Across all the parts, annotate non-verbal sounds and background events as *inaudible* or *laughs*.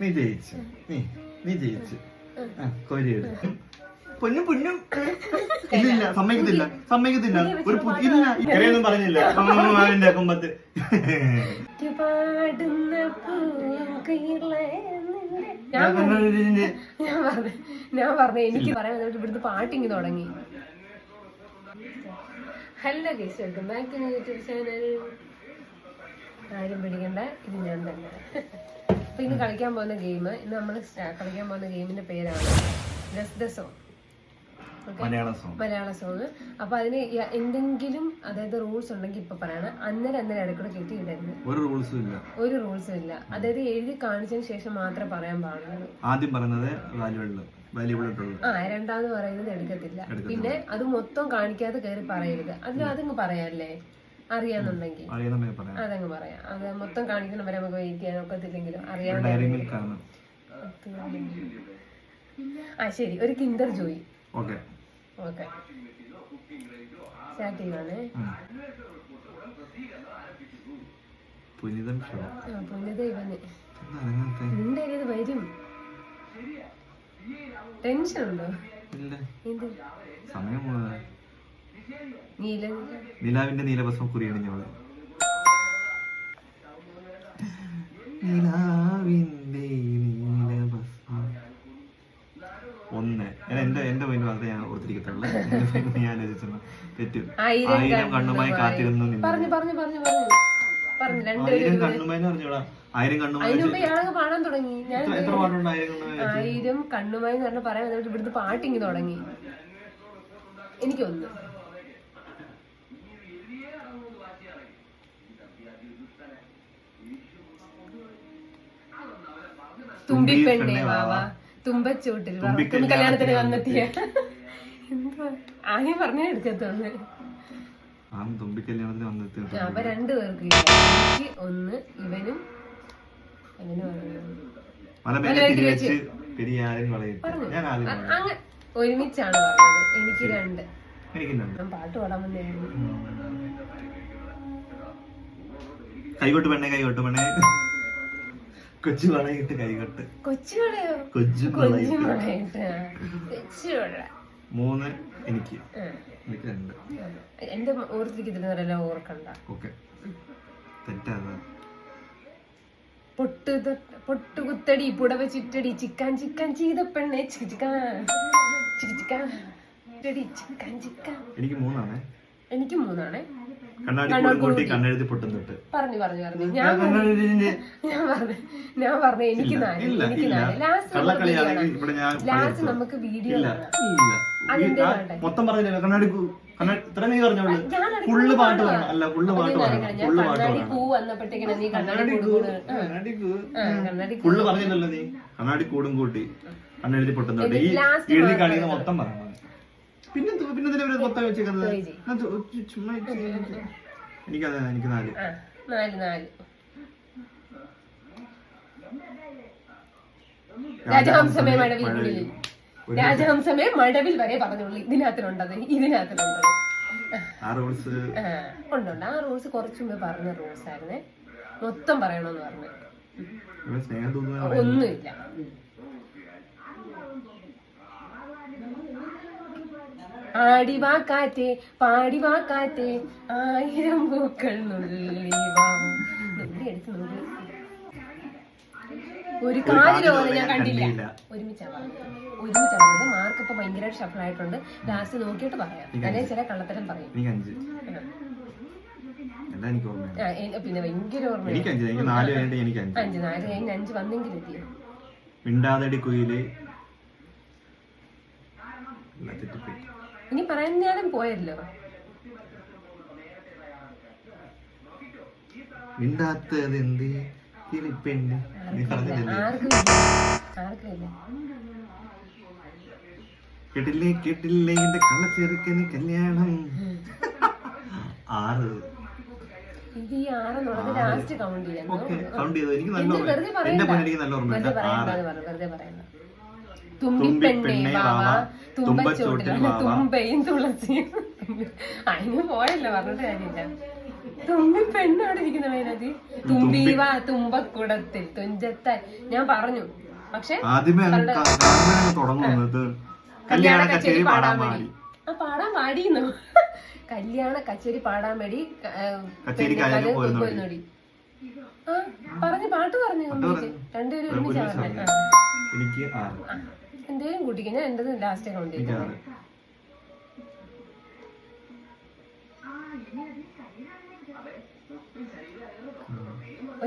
നീ ജയിച്ചു. നീ നീ ജയിച്ചു. ആ, കോരി എടുത്തു പൊന്നും പൊന്നും. ഇല്ലില്ല സമ്മതിക്കത്തില്ല സമ്മതിക്കത്തില്ല. ഒരു ഇല്ല ഇക്കരെയൊന്നും പറഞ്ഞില്ല. അമ്മമാവിന്റെ കുമ്പത്ത് പാടുന്ന പൂങ്കിളേ നിന്നെ- ഞാൻ പറഞ്ഞു ഞാൻ പറഞ്ഞു എനിക്ക് പറയാൻ വന്നിട്ട് ഇവിടുന്ന് പാട്ടിങ് തുടങ്ങി. Hello guys welcome back to YouTube channel ആരും പിടിക്കണ്ട ഇത് ഞാൻ തന്നെ. അപ്പൊ ഇന്ന് കളിക്കാൻ പോകുന്ന ഗെയിം ഇന്ന് നമ്മൾ കളിക്കാൻ പോകുന്ന ഗെയിമിന്റെ പേരാണ് guess the song Malayalam song അപ്പൊ അതിന് എന്തെങ്കിലും അതായത് റൂൾസ് ഉണ്ടെങ്കിൽ ഇപ്പൊ പറയണം. അന്നേരം അന്നേരം ഇടയ്ക്കൂടെ കെട്ടിയിടരുത് ഒരു റൂൾസും ഇല്ല. ഒരു റൂൾസും ഇല്ല. അതായത് എഴുതി കാണിച്ചതിന് ശേഷം മാത്രമേ പറയാൻ പാടുള്ളൂ. ആദ്യം പറയുന്നത് ആ രണ്ടാമത് പറയുന്നത് എടുക്കത്തില്ല. പിന്നെ അത് മൊത്തം കാണിക്കാതെ കയറി പറയരുത്. അതിൽ അതങ്ങ് പറയാല്ലേ? അറിയാന്നുണ്ടെങ്കിൽ. പറയാം. അതങ്ങ് പറയാം. അത് മൊത്തം കാണിക്കണം വരെ നമുക്ക് വെയിറ്റ് ചെയ്യാൻ ഒക്കത്തില്ലെങ്കിലും അറിയാം ആ ശരി. ഒരു Kinder Joy okay. Okay. Start ചെയ്യുവാണേ. പുനിതം പുനിത ഇവന്. നിന്റെ ഇത് വരും. ടെൻഷൻ ഉണ്ടോ? ഇല്ല. എന്ത്? സമയം നിലാവിന്റെ നീലഭസ്മം കുറിയണിഞ്ഞോളെ നിലാവിന്റെ നീലഭസ്മം. ഒന്ന്. എന്റെ എന്റെ പോയിന്റ് മാത്രമേ ഞാൻ ഓർത്തിരിക്കത്തുള്ളൂ. എന്റെ *laughs* ഞാൻ രചിച്ചത് തെറ്റ്. ആയിരം കണ്ണുമായി കാത്തിരുന്നു ആയിരം കണ്ണുമായി പറഞ്ഞോളാം ആയിരം കണ്ണുമായി പാടാൻ തുടങ്ങി. ഞാൻ എത്ര എത്ര പാട്ടുണ്ട് ആയിരം കണ്ണുമായി ആയിരം കണ്ണുമായി പറയാൻ ഇവിടുത്തെ ഇവിടുന്ന് പാട്ടിങ് തുടങ്ങി. എനിക്കൊന്ന്. തുമ്പിപ്പെണ്ണേ വാവ തുമ്പച്ചൂട്ടിൽ തുമ്പി കല്യാണത്തിന് വന്നെത്തിയ ആദ്യം പറഞ്ഞേ എടുക്കത്തോന്ന് വന്നെത്തി ആ, അപ്പൊ രണ്ടു പേർക്ക് ഒന്ന് ഇവനും ഒരുമിച്ചാണ് പറഞ്ഞത്. എനിക്ക് രണ്ട്. പാട്ട് പാടാൻ വന്നായിരുന്നു പെണ്ണേ പെണ്ണെ കൈകോട്ട് പെണ്ണെ. കൊച്ചു വളയിട്ട് കൈകൊട്ട്. കൊച്ചു കൊച്ചു വളയിട്ട് കൊച്ചുമളായിട്ട് കൊച്ചുകള മൂന്ന് എനിക്ക്. എനിക്ക് രണ്ട്. എന്റെ ഓർത്തിരിക്കുന്നവരെല്ലാം ഓർക്കണ്ട. ഓക്കെ. തെറ്റാതെ പൊട്ട് തൊട്ട്- പൊട്ടുകുത്തടി പുടവ ചുറ്റടി ചിക്കൻ ചിക്കാൻ ചെയ്ത പെണ്ണെ ചിക്കാൻ ചിക്കാൻ ചുറ്റടി ചിക്കാൻ ചിക്കാൻ എനിക്ക് മൂന്നാണേ. എനിക്ക് മൂന്നാണേ. കണ്ണാടി കണ്ണെഴുതി പൊട്ടും തൊട്ട് പറഞ്ഞു പറഞ്ഞു പറഞ്ഞു. *laughs* ഞാൻ പറഞ്ഞു. ഞാൻ പറഞ്ഞു. എനിക്ക് നാല് ഇല്ല എനിക്ക് ഇല്ല. നാല്. ലാസ്റ്റ് നമുക്ക് വീഡിയോ അതിന്റെ? മൊത്തം പറഞ്ഞില്ല? കണ്ണാടി ഫുള്ള് പാട്ട് അല്ല ഫുള്ള് പാട്ട് ഫുള്ള് പാട്ട് കൂടു ഫുള്ള് പറഞ്ഞില്ലല്ലോ നീ. കണ്ണാടി കൂട്ടി. കണ്ണെഴുതി പൊട്ടുന്നുണ്ട്. ഈ എഴുതി കാണിക്കുന്ന മൊത്തം പറയണം. പിന്നെ പിന്നെ എന്തിനാ ഇവർ മൊത്തം വെച്ചേക്കുന്നത്. അത് ചുമ്മാ എനിക്കത് എനിക്ക് നാല് ആ നാല് നാല്. രാജഹംസമേ മഴവിൽ രാജഹംസമേ മഴവിൽ വരെ പറഞ്ഞോളൂ ഇതിനകത്തിലുണ്ടത് ഇതിനകത്തിലുണ്ടത് ആ റോൾസ്. ആ, ഉണ്ടുണ്ട്. ആ റൂൾസ് കുറച്ചു മുമ്പ് പറഞ്ഞ റൂൾസ് ആയിരുന്നേ മൊത്തം പറയണമെന്ന് പറഞ്ഞു. ഇവിടെ സ്നേഹം തോന്നുന്ന ഒന്നുമില്ല. ആടിവാ കാറ്റേ പാടിവാ കാറ്റേ ആയിരം പൂക്കൾ വാ. എടുത്ത് ഒരു കാതിലോല ഞാൻ കണ്ടില്ല. ഒരുമിച്ചാണ് പറഞ്ഞത് മാർക്ക് ഇപ്പൊ ഭയങ്കരമായിട്ട് ഷഫിൾ ആയിട്ടുണ്ട്. ലാസ്റ്റ് നോക്കിയിട്ട് പറയാം. അല്ലെങ്കിൽ ചില കള്ളത്തരം പറയും. പിന്നെ ഭയങ്കര ഓർമ്മ അഞ്ച്. നാല് കഴിഞ്ഞ് അഞ്ച് വന്നെങ്കിൽ എത്തിയോ? മിണ്ടാതടി കുയിൽ. ഇനി പറയുന്നേരം പോയല്ലോ. മിണ്ടാത്തത് എന്ത്? കിളിപ്പെണ്ണ് നീ പറഞ്ഞില്ലേ കേട്ടില്ലേ കേട്ടില്ലേ എന്റെ കള്ളച്ചെറുക്കന് കല്യാണം. ആറ്. ഇത് ഈ ആറെന്നുള്ളത് ലാസ്റ്റ് കൗണ്ട് ചെയ്യാൻ ഓക്കെ കൗണ്ട് ചെയ്തു? എനിക്ക് നല്ല വെറുതെ ഓർമ്മയുണ്ട്. വെറുതെ തുമ്പി വാവ. തുമ്പച്ചോട്ടിൽ തുമ്പയും തുളസിയും. അതിന് പോയല്ലോ പറഞ്ഞിട്ട് കാര്യമില്ല. തുമ്പി പെണ്ണോടെ ഇരിക്കുന്ന മേനതി വാ തുമ്പക്കുടത്തിൽ തുഞ്ചത്ത. ഞാൻ പറഞ്ഞു. പക്ഷെ ആദ്യമേ അങ്ങ് ക- കാണുമ്പോഴേ അങ്ങ് തുടങ്ങുന്നു ഇത് കല്യാണ കച്ചേരി പാടാൻ പാടി ആ പാടാൻ പാടിയെന്നു കല്യാണ കച്ചേരി പാടാൻ വേണ്ടി പെണ്ണ്. പോരുന്നോടി. ആ പറഞ്ഞു പാട്ട് പറഞ്ഞു രണ്ടുപേരും ഒരുമിച്ചാണ് എനിക്ക് ആറ് എന്തേലും കൂട്ടിക്ക് ഞാൻ എന്റെ ലാസ്റ്റ് കൗണ്ട് എനിക്ക് ചെയ്തു ആറ്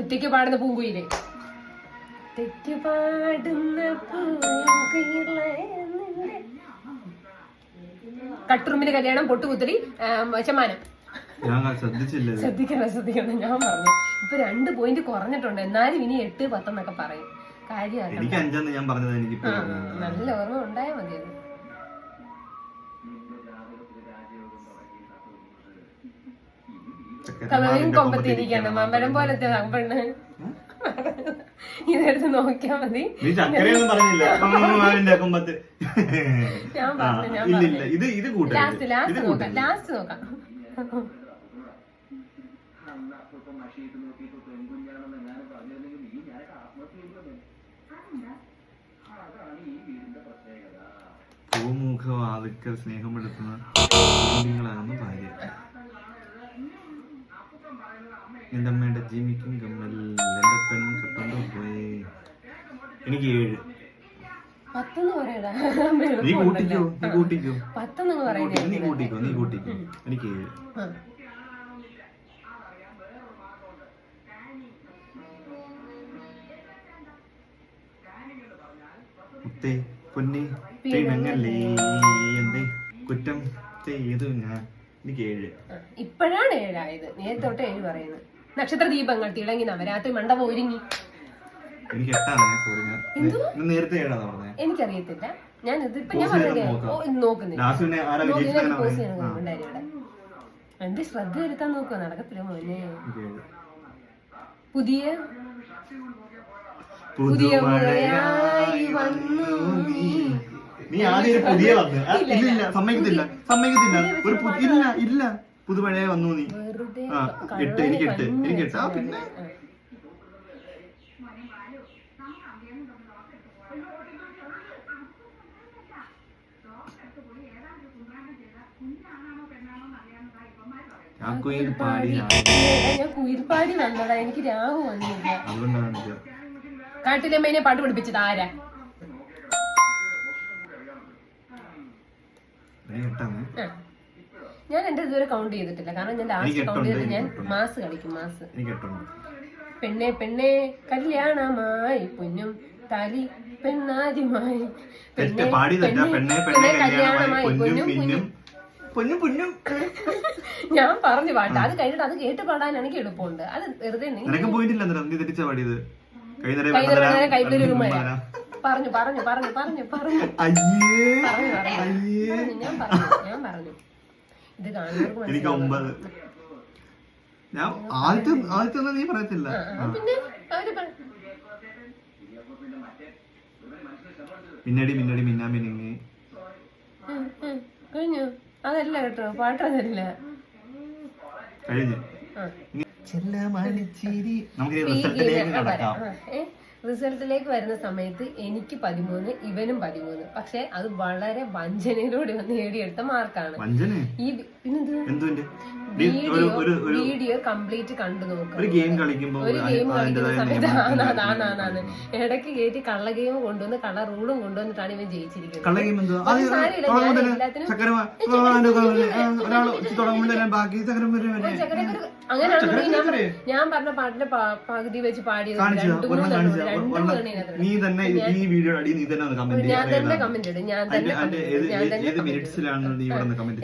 ഒറ്റയ്ക്ക് പാടുന്ന പൂങ്കുയിലെ ഒറ്റയ്ക്ക് പാടുന്ന കട്ടുറുമ്പിന് കട്ടുറുമ്പിന്റെ കല്യാണം പൊട്ടുകുത്തരി ഇത്. ശ്രദ്ധിക്കണം ശ്രദ്ധിക്കണം ഞാൻ പറഞ്ഞു. ഇപ്പൊ രണ്ട് പോയിന്റ് കുറഞ്ഞിട്ടുണ്ട്. എന്നാലും ഇനി എട്ട് പത്തെന്നൊക്കെ പറയും. എനിക്ക് അഞ്ചെന്ന് ഞാൻ പറഞ്ഞത് എനിക്ക്. നല്ല ഓർമ്മ ഉണ്ടായാ മതി അത്. ചക്കരമാവിന്റെ കളറിങ് കൊമ്പത്തിരിക്കണം. കൊമ്പത്തിരിക്കണം. മമ്പരം പോലത്തെ പെണ്ണ് ഇതെടുത്ത് നോക്കിയാ മതി. ലാസ്റ്റ് ഇത് ലാസ്റ്റ് നോക്കാം. ലാസ്റ്റ് നോക്കാം. പൂമുഖവാതിക്കൽ സ്നേഹമെടുക്കുന്ന കുഞ്ഞുങ്ങളാണ് ഭാര്യ എന്റെ അമ്മയുടെ ജീവിക്കും കമ്മൽ എന്റെ പെൺ കെട്ടോണ്ട് പോയി. എനിക്ക് ഏഴ്. നീ കൂട്ടിക്കോ നീ കൂട്ടിക്കോ. നീ കൂട്ടിക്കോ നീ കൂട്ടിക്കോ. എനിക്ക് ഏഴ്. മുത്തേ പൊന്നി പിണങ്ങല്ലേ എന്ത്? കുറ്റം ചെയ്തു ഞാൻ. എനിക്ക് ഏഴ് ഇപ്പോഴാണ് ഏഴായത്. നേരത്തോട്ട് ഏഴ് പറയുന്നത് നക്ഷത്ര ദീപങ്ങൾ തിളങ്ങി നവരാത്രി മണ്ഡപം ഒരുങ്ങി. എനിക്ക് എട്ടാണ് ഞാൻ സോറി ഞാൻ നേരത്തെ ഏഴാന്ന് പറഞ്ഞത് എനിക്കറിയത്തില്ല. ഞാൻ ഇതിപ്പോ ഞാൻ നോക്കുന്നില്ല. എന്റെ ശ്രദ്ധ എടുത്താൻ നോക്കുക നടക്കത്തില്ല മോനെ. പുതിയ പുതിയ മഴയായി വന്നു. നീ ആദ്യം ഒരു പുതിയ വന്ന്. ആ, ഇല്ല ഇല്ല. സമ്മതിക്കത്തില്ല. സമ്മതിക്കത്തില്ല. ഒരു പു- ഇല്ല ഇല്ല. പുതുമഴയായി വന്നു നീ. ആ എട്ട് എനിക്ക് എട്ട് എനിക്ക് എട്ട് ആ പിന്നെ? ആ കുയിൽ പാടി ഞാൻ. കുയിൽപ്പാടി വന്നടാ എനിക്ക് രാഹു വന്നില്ല. അതുകൊണ്ടാണ് ഇത്. കാട്ടിലമ്മേനെ പാട്ട് പഠിപ്പിച്ചത് ആരാ എനിക്ക് എട്ടാണ് ആ. ഞാൻ എന്റെ ഇതുവരെ കൗണ്ട് ചെയ്തിട്ടില്ല. കാരണം ഞാൻ ലാസ്റ്റ് കൗണ്ട് ചെയ്തത് ഞാൻ മാസ് കളിക്കും മാസ്. പെണ്ണെ പെണ്ണെ കല്യാണമായി. പൊന്നും തലി പെണ്ണാദ്യമായി തെറ്റാ പെണ്ണെ പെണ്ണെ കല്യാണമായി. പൊന്നും മിന്നും പൊന്നും പൊന്നും. ഞാൻ പറഞ്ഞു പാട്ട്. അത് കഴിഞ്ഞിട്ട് അത് കേട്ട് പാടാൻ എനിക്ക് എളുപ്പമുണ്ട്. അത് വെറുതെ പോയിട്ടില്ല തെറ്റിച്ചാ പാടിയത്? കൈതറ വെണ്ണതരാം, കൈപ്പിലൊരു കണ്ണും മഴ മാരാം. പറഞ്ഞു പറഞ്ഞു പറഞ്ഞു പറഞ്ഞു പറഞ്ഞു. അയ്യേ അയ്യേ. ഞാൻ പറഞ്ഞു ഞാൻ പറഞ്ഞു. ഇത് കാണുന്നവർക്ക് എനിക്ക് മനസ്സിലാവും. ഒമ്പത് ഞാൻ ആദ്യത്തെ ആദ്യത്തെ ഒന്നും നീ പറയത്തില്ല. പിന്നെ അവർ പറ- മിന്നടി മിന്നടി മിന്നാ മിനുങ്ങി. ഉം, ഉം, കഴിഞ്ഞു? അതല്ല കേട്ടോ പാട്ടതല്ല. കഴിഞ്ഞ്. നമുക്ക് റിസൾട്ടിലേക്ക് കടക്കാം റിസൾട്ടിലേക്ക് വരുന്ന സമയത്ത് എനിക്ക് പതിമൂന്ന് ഇവനും പതിമൂന്ന്. പക്ഷെ അത് വളരെ വഞ്ചനയിലൂടെ വന്ന് നേടിയെടുത്ത മാർക്കാണ്. ഈ ഒരു വീഡിയോ കംപ്ലീറ്റ് കണ്ടു നോക്കുക ഒരു ഗെയിം കളിക്കുമ്പോൾ ഒരു ഗെയിം കളിക്കുന്ന അതിന്റേതായ സമയത്ത് നിയമങ്ങളും ആണാണ് ഇടയ്ക്ക് കയറ്റി കള്ള ഗെയിം കൊണ്ടുവന്ന് കള്ള റൂളും കൊണ്ടുവന്നിട്ടാണ് ഇവൻ ജയിച്ചിരിക്കുന്നത്. തുടങ്ങുമ്പോ ഞാൻ പറഞ്ഞ പാട്ടിന്റെ പകുതി വെച്ച് പാടിയത്. നീ തന്നെ ഈ വീഡിയോ നീ തന്നെ കമന്റ് ഞാൻ തന്നെ കമന്റ് ഇടും. ഞാൻ തന്നെ കമന്റ്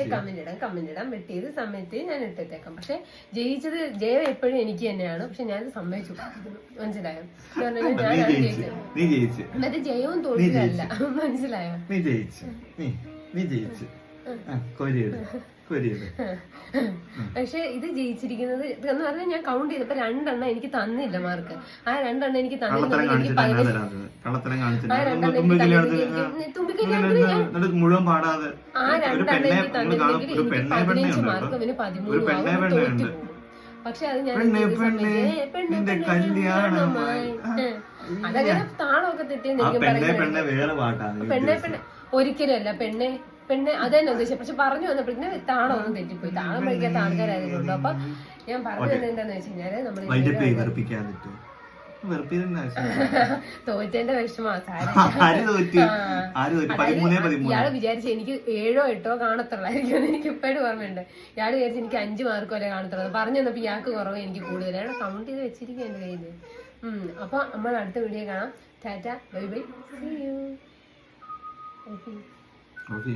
ഇടാം. കമന്റ് ഇടാം വെട്ടി ചെയ്ത് സമയത്ത് ഞാൻ ഇട്ടിട്ടേക്കാം. പക്ഷെ ജയിച്ചത് ജയം എപ്പോഴും എനിക്ക് തന്നെയാണ്. പക്ഷെ ഞാൻ സമ്മതിച്ചു. മനസ്സിലായോ? മറ്റേ ജയവും തോൽവിയല്ല മനസ്സിലായോ? നീ ജയിച്ച്. നീ ജയിച്ച്. പക്ഷെ ഇത് ജയിച്ചിരിക്കുന്നത് എന്ന് പറഞ്ഞാൽ ഞാൻ കൗണ്ട് ചെയ്തപ്പോ രണ്ടെണ്ണം എനിക്ക് തന്നില്ല മാർക്ക് ആ രണ്ടെണ്ണം എനിക്ക് മുഴുവൻ പാടാതെ ആ രണ്ടെണ്ണം എനിക്ക് തന്നില്ലെങ്കിൽ പതിനഞ്ച് മാർക്ക് അവന് പതിമൂന്ന് തോറ്റു പക്ഷെ അത് ഞാൻ കല്യാണമായി. അതങ്ങനെ താളമൊക്കെ തെറ്റിയെന്ന് എനിക്ക് പെണ്ണെ പറയുന്നത് പെണ്ണെ. പെണ്ണെ. ഒരിക്കലും അല്ല. പെണ്ണെ പെണ്ണെ അതന്നെ ഉദ്ദേശിച്ചത് പക്ഷെ പറഞ്ഞു വന്നപ്പോഴേ താണോ ഒന്നും തെറ്റിപ്പോയി. താണം പഠിക്കാത്ത ആൾക്കാരായതുകൊണ്ടു അപ്പൊ ഞാൻ പറഞ്ഞു വന്നത് എന്താന്ന് വെച്ച് കഴിഞ്ഞാൽ നമ്മൾ. *laughs* തോറ്റേന്റെ വിഷമാ *laughs* ഇയാൾ വിചാരിച്ച എനിക്ക് ഏഴോ എട്ടോ കാണത്തുള്ളായിരിക്കും എനിക്ക് ഇപ്പോഴും ഓർമ്മയുണ്ട്. ഇയാൾ വിചാരിച്ച എനിക്ക് അഞ്ച് മാർക്ക് വരെ കാണത്തുള്ളൂ. പറഞ്ഞു തന്നപ്പോ ഇയാൾക്ക് കുറവ് എനിക്ക് കൂടുതൽ. അയാൾ കൗണ്ട് ചെയ്ത് വെച്ചിരിക്കും എന്റെ കയ്യിൽ അപ്പൊ നമ്മൾ അടുത്ത വീഡിയോ കാണാം. Tata bye bye. See you okay